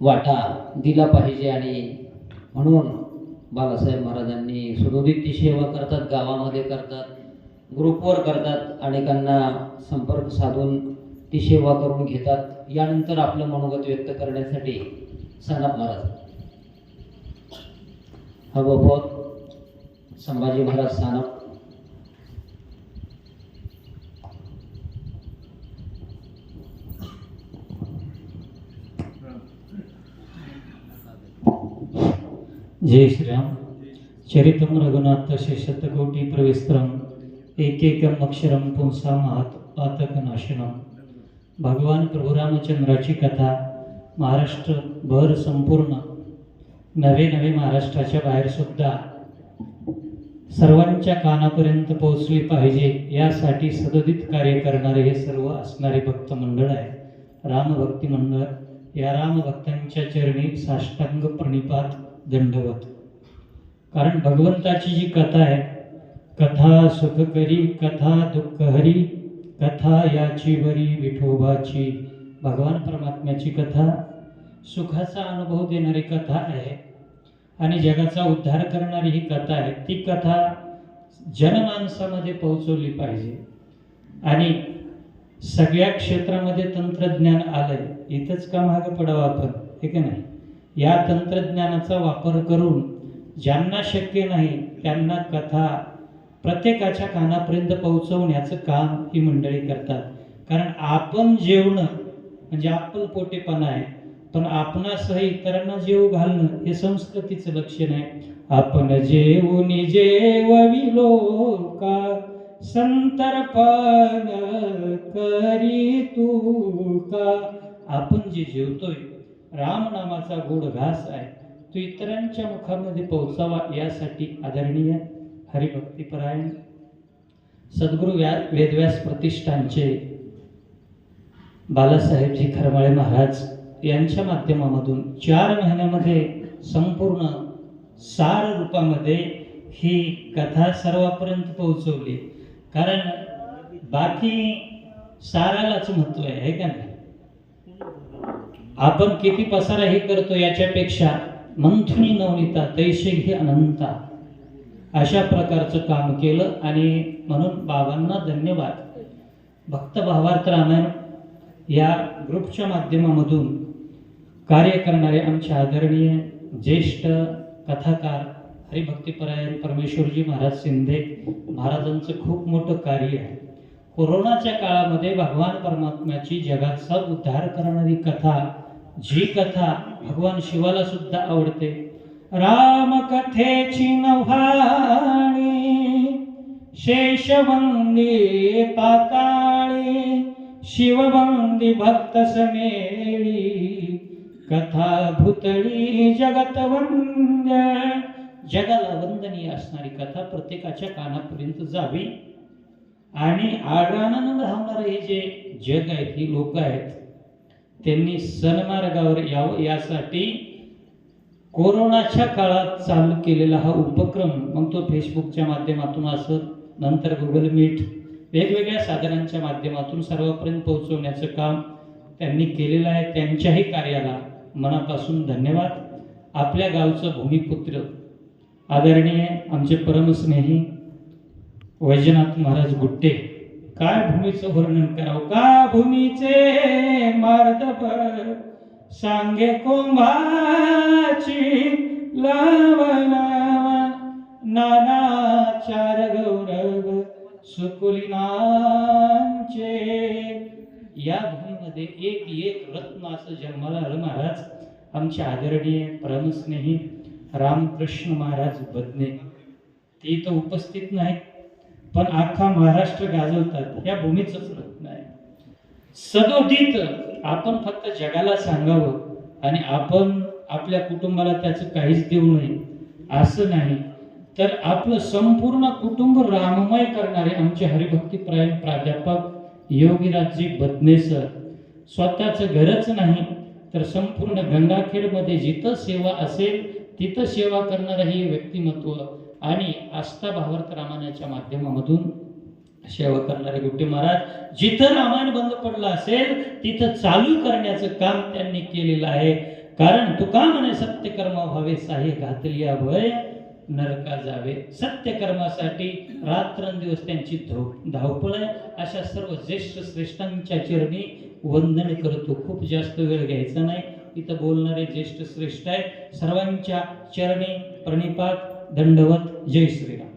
वाटा दिला पाहिजे आणि म्हणून बाबासाहेब महाराजांनी सुदोदित ती सेवा करतात गावामध्ये करतात ग्रुपवर करतात अनेकांना संपर्क साधून ती सेवा करून घेतात. यानंतर आपलं मनोगत व्यक्त करण्यासाठी सनाप महाराज. हा बहुत संभाजी महाराज सानप जय श्रीराम। चरितं रघुनाथ शतकोटी प्रविस्तरम एकेकम अक्षरम पुंसा महत पातकनाशनम भगवान प्रभुरामचंद्राची कथा महाराष्ट्र भर संपूर्ण। नवे नवे महाराष्ट्राच्या बाहेर सुद्धा सर्वांच्या कानापर्यंत पोहोचली पाहिजे यासाठी सदोदित कार्य करणारे हे सर्व असणारे भक्त मंडळ आहे. रामभक्ती मंडळ या रामभक्तांच्या चरणी साष्टांग प्रणिपात दंडवत. कारण भगवंताची जी कथा आहे कथा सुखकरी कथा दुःखहरी कथा याची बरी विठोबाची भगवान परमात्म्याची कथा सुखाचा अनुभव देणारी कथा आहे. आणि जगाचा उद्धार करणारी ही कथा आहे ती कथा जनमानसामध्ये पोहोचवली पाहिजे. आणि सगळ्या क्षेत्रामध्ये तंत्रज्ञान आलंय इथंच का मागं पडावं आपण? हे का नाही? या तंत्रज्ञानाचा वापर करून ज्यांना शक्य नाही त्यांना कथा प्रत्येकाच्या कानापर्यंत पोहोचवण्याचं काम ही मंडळी करतात. कारण आपण जेवणं म्हणजे आपण पोटेपणा आहे पण आपणासह इतरांना जेव घालणं हे संस्कृतीचं लक्षण आहे. आपण जेवून जेवविलो का संतर्पण करी तू का? आपण जे जेवतोय रामनामाचा गोड घास आहे. तो इतरांच्या मुखामध्ये पोहोचावा यासाठी आदरणीय हरिभक्तीपरायण सद्गुरू व्या वेदव्यास प्रतिष्ठानचे बालासाहेबजी खरमाळे महाराज यांच्या माध्यमामधून चार महिन्यामध्ये संपूर्ण सार रूपामध्ये ही कथा सर्वापर्यंत पोहोचवली. कारण बाकी सारालाच महत्त्व आहे का नाही? आपण किती पसारा हे करतो याच्यापेक्षा मंथुनी नवनीता तैशे घे अनंता अशा प्रकारचं काम केलं आणि म्हणून बाबांना धन्यवाद. भक्त भावार्थ रामायण या ग्रुपच्या माध्यमामधून कार्य करणारे आमचे आदरणीय ज्येष्ठ कथाकार हरिभक्तीपरायण परमेश्वरजी महाराज शिंदे महाराजांचं खूप मोठं कार्य आहे. कोरोनाच्या काळामध्ये भगवान परमात्म्याची जगाचा उद्धार करणारी कथा जी कथा भगवान शिवाला सुद्धा आवडते. राम कथेची नव्हाणी शेषवंदी पाताळी शिवबंदी भक्त समेळी कथा भूतळी जगत वंद. जगाला वंदनीय असणारी कथा प्रत्येकाच्या कानापर्यंत जावी. आणि आडरानानं धावणारे हे जे जग आहेत ही लोक आहेत त्यांनी सन्मार्गावर यावं यासाठी कोरोनाच्या काळात चालू केलेला हा उपक्रम मग तो फेसबुकच्या माध्यमातून असत नंतर गुगल मीट वेगवेगळ्या साधनांच्या माध्यमातून सर्वांपर्यंत पोहोचवण्याचं काम त्यांनी केलेलं आहे. त्यांच्याही कार्याला मनापासून धन्यवाद. आपल्या गावचं भूमिपुत्र आदरणीय आमचे परमस्नेही वैजनाथ महाराज गुट्टे. काय भूमीचं वर्णन करावं? का भूमीचे मार्दभर सांगे कोंभाची लावला नाना चार गौरव सुकुलिनांचे. या भूमीमध्ये एक एक रत्न असं जन्माला आलं महाराज. आमचे आदरणीय परमस्नेही रामकृष्ण महाराज बदने. ते तर उपस्थित नाहीत. पण अख्खा महाराष्ट्र गाजवतात. या भूमीच रत्न आहे. सदोदित आपण फक्त जगाला सांगावं आणि आपण आपल्या कुटुंबाला त्याचं काहीच देऊ नये असं नाही. तर आपलं संपूर्ण कुटुंब राममय करणारे आमचे हरिभक्तीप्रायण प्राध्यापक योगीराजजी बदने सर. स्वतःचं घरच नाही तर संपूर्ण गंगाखेडमध्ये जिथं सेवा असेल तिथं सेवा करणारं हे व्यक्तिमत्व आणि आस्था भावार्थ रामायणाच्या माध्यमामधून सेवा करणारे गुट्टे महाराज जिथं रामायण बंद पडलं असेल तिथं चालू करण्याचं काम त्यांनी केलेलं आहे. कारण तुका म्हणे सत्यकर्म व्हावे साहे घातली भय नरका जावे. सत्यकर्मासाठी रात्रंदिवस त्यांची धो- धावपळ आहे अशा सर्व ज्येष्ठ श्रेष्ठांच्या चरणी वंदन करतो. खूप जास्त वेळ घ्यायचा नाही. इथं बोलणारे ज्येष्ठ श्रेष्ठ आहे सर्वांच्या चरणी प्रणिपात दंडवत जय श्रीराम.